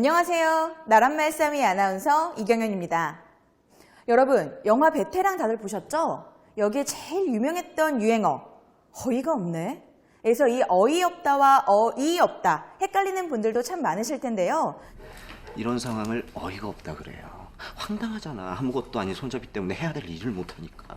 안녕하세요. 나란 말싸미 아나운서 이경현입니다. 여러분, 영화 베테랑 다들 보셨죠? 여기에 제일 유명했던 유행어, 어이가 없네. 에서 이 어이없다와 어이없다 헷갈리는 분들도 참 많으실 텐데요. 이런 상황을 어이가 없다 그래요. 황당하잖아. 아무것도 아닌 손잡이 때문에 해야 될 일을 못하니까.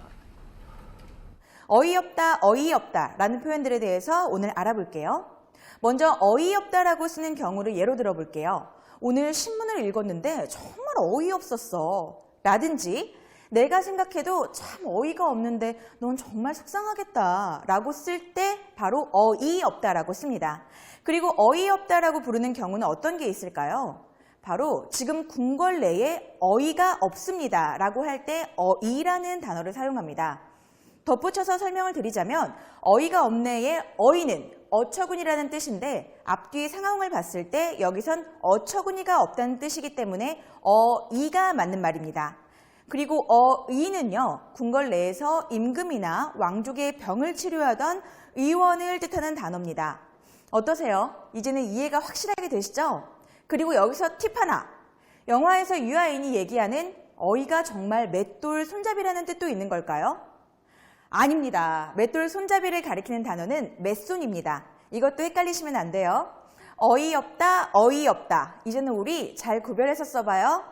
어이없다, 어이없다 라는 표현들에 대해서 오늘 알아볼게요. 먼저 어이없다라고 쓰는 경우를 예로 들어볼게요. 오늘 신문을 읽었는데 정말 어이없었어. 라든지 내가 생각해도 참 어이가 없는데 넌 정말 속상하겠다 라고 쓸 때 바로 어이없다라고 씁니다. 그리고 어이없다라고 부르는 경우는 어떤 게 있을까요? 바로 지금 궁궐 내에 어이가 없습니다 라고 할 때 어이라는 단어를 사용합니다. 덧붙여서 설명을 드리자면 어이가 없네의 어이는 어처구니라는 뜻인데 앞뒤 상황을 봤을 때 여기선 어처구니가 없다는 뜻이기 때문에 어이가 맞는 말입니다. 그리고 어이는요 궁궐 내에서 임금이나 왕족의 병을 치료하던 의원을 뜻하는 단어입니다. 어떠세요? 이제는 이해가 확실하게 되시죠? 그리고 여기서 팁 하나. 영화에서 유아인이 얘기하는 어이가 정말 맷돌 손잡이라는 뜻도 있는 걸까요? 아닙니다. 맷돌 손잡이를 가리키는 단어는 맷손입니다. 이것도 헷갈리시면 안 돼요. 어이없다, 어이없다. 이제는 우리 잘 구별해서 써봐요.